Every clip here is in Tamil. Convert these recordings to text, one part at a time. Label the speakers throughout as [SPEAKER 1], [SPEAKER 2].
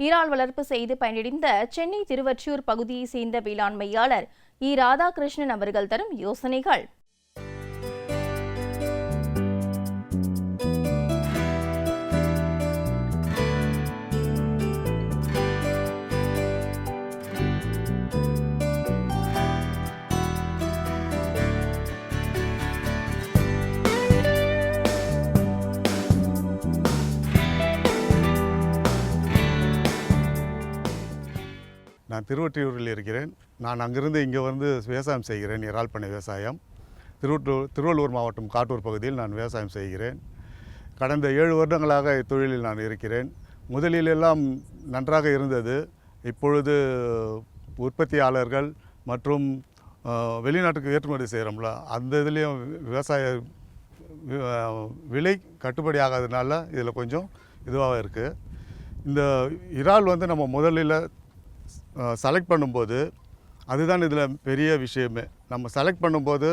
[SPEAKER 1] இறால் வளர்ப்பு செய்து பயனடைந்த சென்னை திருவற்றியூர் பகுதியைச் சேர்ந்த வேளாண்மையாளர் இ. ராதாகிருஷ்ணன் அவர்கள் தரும் யோசனைகள்.
[SPEAKER 2] நான் திருவொற்றியூரில் இருக்கிறேன். நான் அங்கிருந்து இங்கே வந்து விவசாயம் செய்கிறேன் இறால் பண்ணை விவசாயம். திருவொற்றூர் திருவள்ளூர் மாவட்டம் காட்டூர் பகுதியில் நான் விவசாயம் செய்கிறேன். கடந்த ஏழு வருடங்களாக இத்தொழிலில் நான் இருக்கிறேன். முதலில் எல்லாம் நன்றாக இருந்தது. இப்பொழுது உற்பத்தியாளர்கள் மற்றும் வெளிநாட்டுக்கு ஏற்றுமதி செய்கிறோம்ல அந்த இதுலேயும் விவசாய விலை கட்டுப்படி ஆகாததுனால இதில் கொஞ்சம் இதுவாக இருக்குது இந்த இறால் வந்து நம்ம முதலில் செலக்ட் பண்ணும்போது அதுதான் இதில் பெரிய விஷயமே. நம்ம செலக்ட் பண்ணும்போது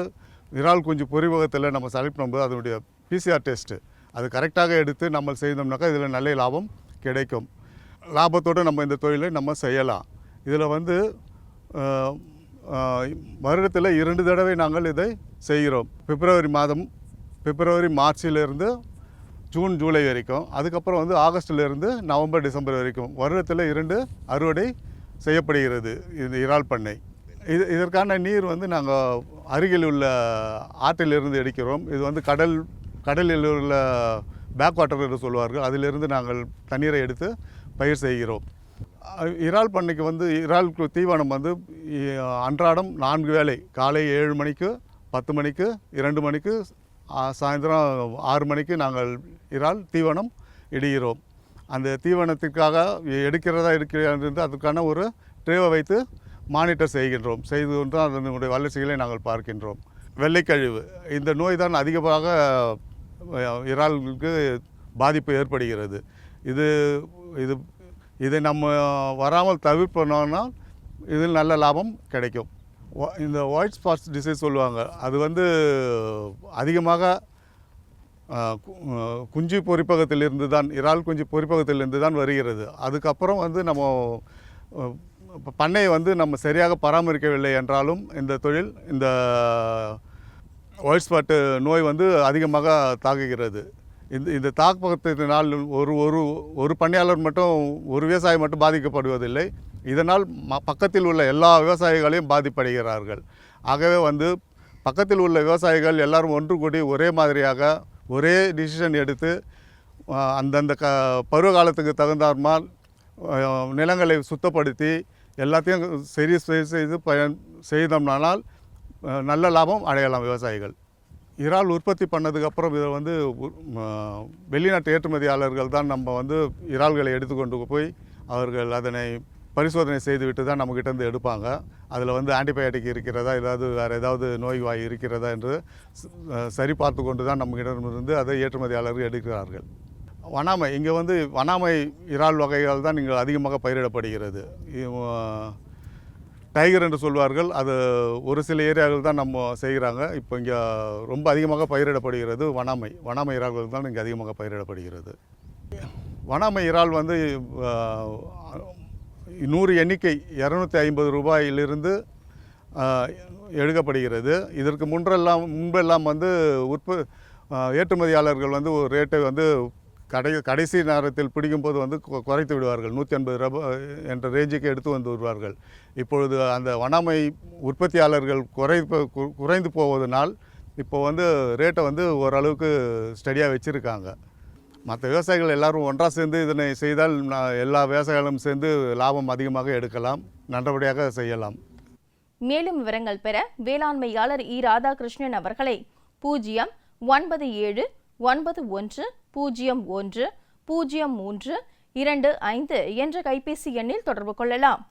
[SPEAKER 2] விரால் குஞ்சு பொறிவகத்தில் நம்ம செலக்ட் பண்ணும்போது அதனுடைய பிசிஆர் டெஸ்ட்டு அது கரெக்டாக எடுத்து நம்ம செய்தோம்னாக்கா இதில் நல்ல லாபம் கிடைக்கும். லாபத்தோடு நம்ம இந்த தொழிலை நம்ம செய்யலாம். இதில் வந்து வருடத்தில் இரண்டு தடவை நாங்கள் இதை செய்கிறோம். பிப்ரவரி மாதம் பிப்ரவரி மார்ச்சிலிருந்து ஜூன் ஜூலை வரைக்கும். அதுக்கப்புறம் வந்து ஆகஸ்ட்லேருந்து நவம்பர் டிசம்பர் வரைக்கும். வருடத்தில் இரண்டு அறுவடை செய்யப்படுகிறது. இது இறால் பண்ணை. இது இதற்கான நீர் வந்து நாங்கள் அருகில் உள்ள ஆற்றிலிருந்து எடுக்கிறோம். இது வந்து கடல் கடலில் உள்ள பேக் வாட்டர் என்று சொல்வார்கள். அதிலிருந்து நாங்கள் தண்ணீரை எடுத்து பயிர் செய்கிறோம். இறால் பண்ணைக்கு வந்து இறால் தீவனம் வந்து அன்றாடம் நான்கு வேளை காலை ஏழு மணிக்கு பத்து மணிக்கு இரண்டு மணிக்கு சாயந்தரம் ஆறு மணிக்கு நாங்கள் இறால் தீவனம் இடுகிறோம். அந்த தீவனத்திற்காக எடுக்கிறதா இருக்கிறது அதற்கான ஒரு ட்ரேவை வைத்து மானிட்டர் செய்கின்றோம். செய்து கொண்டு அதனுடைய வளர்ச்சிகளை நாங்கள் பார்க்கின்றோம். வெள்ளைக்கழிவு. இந்த நோய் தான் அதிகமாக இறால்களுக்கு பாதிப்பு ஏற்படுகிறது. இது இது இதை நம்ம வராமல் தவிர்ப்பனோன்னா இதில் நல்ல லாபம் கிடைக்கும். இந்த ஒயிட் ஸ்பாட்ஸ் டிசீஸ் சொல்லுவாங்க. அது வந்து அதிகமாக குஞ்சு பொறிப்பகத்திலிருந்து தான் இறால் குஞ்சு பொறிப்பகத்திலிருந்து தான் வருகிறது. அதுக்கப்புறம் வந்து நம்ம பண்ணையை வந்து நம்ம சரியாக பராமரிக்கவில்லை என்றாலும் இந்த தொழில் இந்த ஒயிட் ஸ்பாட்டு நோய் வந்து அதிகமாக தாக்குகிறது. இந்த இந்த தாக்கத்தினால் ஒரு ஒரு ஒரு பண்ணையாளர் மட்டும் ஒரு விவசாயி மட்டும் பாதிக்கப்படுவதில்லை. இதனால் ம பக்கத்தில் உள்ள எல்லா விவசாயிகளையும் பாதிப்படைகிறார்கள். ஆகவே வந்து பக்கத்தில் உள்ள விவசாயிகள் எல்லாரும் ஒன்று கூடி ஒரே மாதிரியாக ஒரே டிசிஷன் எடுத்து அந்தந்த க பருவ காலத்துக்கு தகுந்தார்மால் நிலங்களை சுத்தப்படுத்தி எல்லாத்தையும் சரி செய்து பயன் செய்தோம்னால் நல்ல லாபம் அடையலாம் விவசாயிகள். இறால் உற்பத்தி பண்ணதுக்கப்புறம் இதை வந்து வெளிநாட்டு ஏற்றுமதியாளர்கள் தான் நம்ம வந்து இறால்களை எடுத்துக்கொண்டு போய் அவர்கள் அதனை பரிசோதனை செய்துவிட்டு தான் நம்மக்கிட்ட இருந்து எடுப்பாங்க. அதில் வந்து ஆன்டிபயோட்டிக் இருக்கிறதா ஏதாவது வேறு ஏதாவது நோய் வாய் இருக்கிறதா என்று சரி பார்த்து கொண்டு தான் நம்மக்கிட்ட அதை ஏற்றுமதியாளர்கள் எடுக்கிறார்கள். வனாமை இங்கே வந்து வனாமை இறால் வகைகள் தான் இங்கே அதிகமாக பயிரிடப்படுகிறது. டைகர் என்று சொல்வார்கள். அது ஒரு சில ஏரியாவில் தான் நம்ம செய்கிறாங்க. இப்போ இங்கே ரொம்ப அதிகமாக பயிரிடப்படுகிறது வனாமை. வனாமை இறால்கள் தான் இங்கே அதிகமாக பயிரிடப்படுகிறது. வனாமை இறால் வந்து நூறு எண்ணிக்கை இரநூத்தி ஐம்பது ரூபாயிலிருந்து எடுக்கப்படுகிறது. இதற்கு முன்றெல்லாம் முன்பெல்லாம் வந்து உற்ப ஏற்றுமதியாளர்கள் வந்து ஒரு ரேட்டை வந்து கடை கடைசி நேரத்தில் பிடிக்கும்போது வந்து குறைத்து விடுவார்கள். நூற்றி ஐம்பது ரூபாய் என்ற ரேஞ்சுக்கு எடுத்து வந்து வருவார்கள் இப்பொழுது அந்த வனாமை உற்பத்தியாளர்கள் குறை குறைந்து போவதனால் இப்போ வந்து ரேட்டை வந்து ஓரளவுக்கு ஸ்டடியாக வச்சுருக்காங்க. மற்ற விவசாயிகள் எல்லாரும் ஒன்றாக சேர்ந்து இதனை செய்தால் நான் எல்லா விவசாயிகளும் சேர்ந்து லாபம் அதிகமாக எடுக்கலாம் நல்லபடியாக செய்யலாம்.
[SPEAKER 1] மேலும் விவரங்கள் பெற வேளாண்மையாளர் இ. ராதாகிருஷ்ணன் அவர்களை பூஜ்ஜியம் ஒன்பது ஏழு ஒன்பது ஒன்று பூஜ்ஜியம் ஒன்று பூஜ்ஜியம் மூன்று இரண்டு ஐந்து என்ற கைபேசி எண்ணில் தொடர்பு கொள்ளலாம்.